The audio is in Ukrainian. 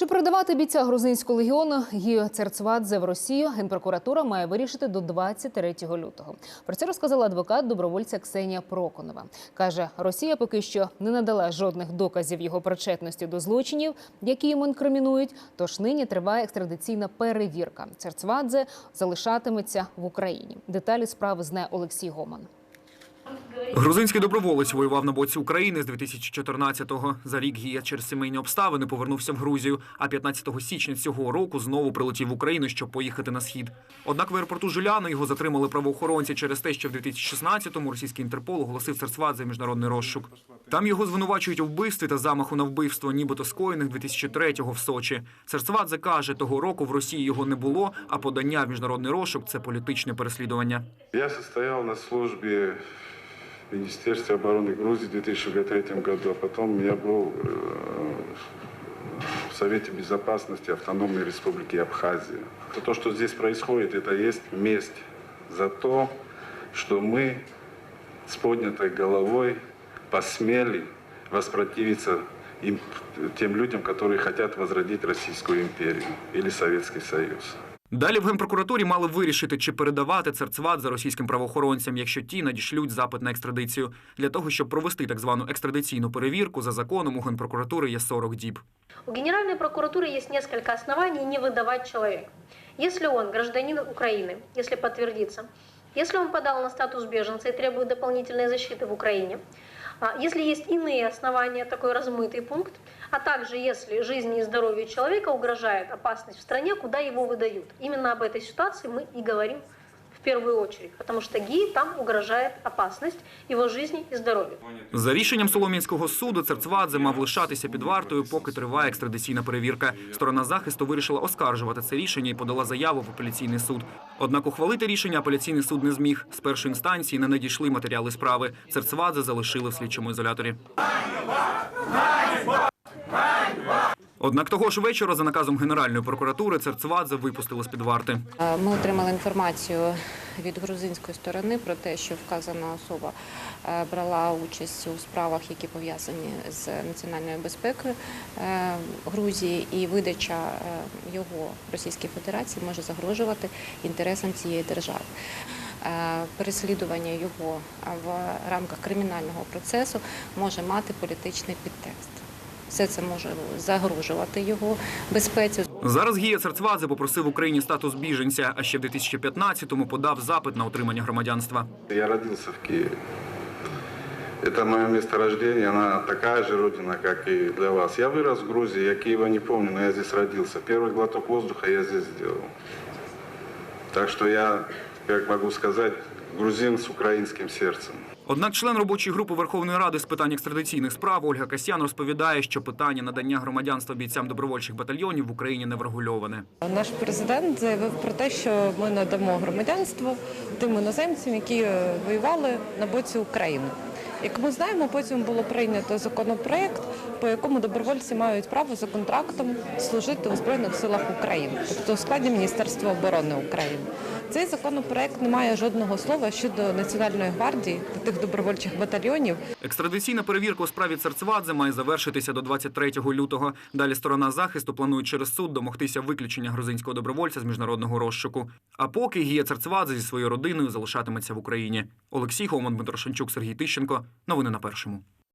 Чи передавати бійця грузинського легіону Гію Церцвадзе в Росію генпрокуратура має вирішити до 23 лютого. Про це розказала адвокат добровольця Ксенія Проконова. каже, Росія поки що не надала жодних доказів його причетності до злочинів, які йому інкримінують. Тож нині триває екстрадиційна перевірка. Церцвадзе залишатиметься в Україні. Деталі справи знає Олексій Гоман. Грузинський доброволець воював на боці України з 2014-го. За рік Гія через сімейні обставини повернувся в Грузію, а 15 січня цього року знову прилетів в Україну, щоб поїхати на схід. Однак в аеропорту Жуляна його затримали правоохоронці через те, що в 2016-му російський інтерпол оголосив Церцвадзе міжнародний розшук. Там його звинувачують у вбивстві та замаху на вбивство, нібито скоєних 2003-го в Сочі. Церцвадзе каже, того року в Росії його не було, а подання в міжнародний розшук це політичне переслідування. Я состоял на службе в Министерстве обороны Грузии в 2003 году, а потом я был э, в Совете Безопасности Автономной Республики Абхазия. То, что здесь происходит, это есть месть за то, что мы с поднятой головой посмели воспротивиться им, тем людям, которые хотят возродить Российскую империю или Советский Союз. Далі в генпрокуратурі мали вирішити, чи передавати Церцвадзе російським правоохоронцям, якщо ті надішлють запит на екстрадицію. Для того, щоб провести так звану екстрадиційну перевірку, за законом у генпрокуратури є 40 діб. У Генеральной прокуратуры есть несколько оснований не выдавать человека. Если он гражданин Украины, если подтвердится, если он подал на статус беженца и требует дополнительной защиты в Украине, а, если есть иные основания, такой размытый пункт, а также если жизни и здоровью человека угрожает опасность в стране, куда его выдают. Именно об этой ситуации мы и говорим в первую очередь, потому что ГИ там угрожает опасность его жизни и здоровью. За рішенням Солом'янського суду Церцвадзе мав лишатися під вартою, поки триває екстрадиційна перевірка. Сторона захисту вирішила оскаржувати це рішення і подала заяву в апеляційний суд. Однак ухвалити рішення апеляційний суд не зміг. З першої інстанції не надійшли матеріали справи. Церцвадзе залишили в слідчому ізоляторі. Однак того ж вечора, за наказом Генеральної прокуратури, Церцвадзе випустили з-під варти. Е, Ми отримали інформацію від грузинської сторони про те, що вказана особа е, брала участь у справах, які пов'язані з національною безпекою е, Грузії, і видача його Російській Федерації може загрожувати інтересам цієї держави. Переслідування його в рамках кримінального процесу може мати політичний підтекст Все це може загрожувати його безпеці. Зараз Гія Церцвадзе попросив Україні статус біженця, а ще в 2015-му подав запит на отримання громадянства. Я родился в Киеве. Это мое место рождения, она такая же родина, как и для вас. Я вырос в Грузии, я Киева не помню, но я здесь родился. Первый глоток воздуха я здесь сделал. Так что я, как могу сказать, грузин с украинским сердцем. Однак член робочої групи Верховної Ради з питань екстрадиційних справ Ольга Касьян розповідає, що питання надання громадянства бійцям добровольчих батальйонів в Україні не врегульоване. Наш президент заявив про те, що ми надамо громадянство тим іноземцям, які е, воювали на боці України. Як ми знаємо, потім було прийнято законопроект, по якому добровольці мають право за контрактом служити у Збройних силах України, тобто у складі Міністерства оборони України. Цей законопроект не має жодного слова щодо Національної гвардії та тих добровольчих батальйонів, Екстрадиційна перевірка у справі Церцвадзе має завершитися до 23 лютого. Далі сторона захисту планує через суд домогтися виключення грузинського добровольця з міжнародного розшуку. А поки Гія Церцвадзе зі своєю родиною залишатиметься в Україні. Олексій Гоман, Дмитро Шанчук, Сергій Тищенко. Новини на першому.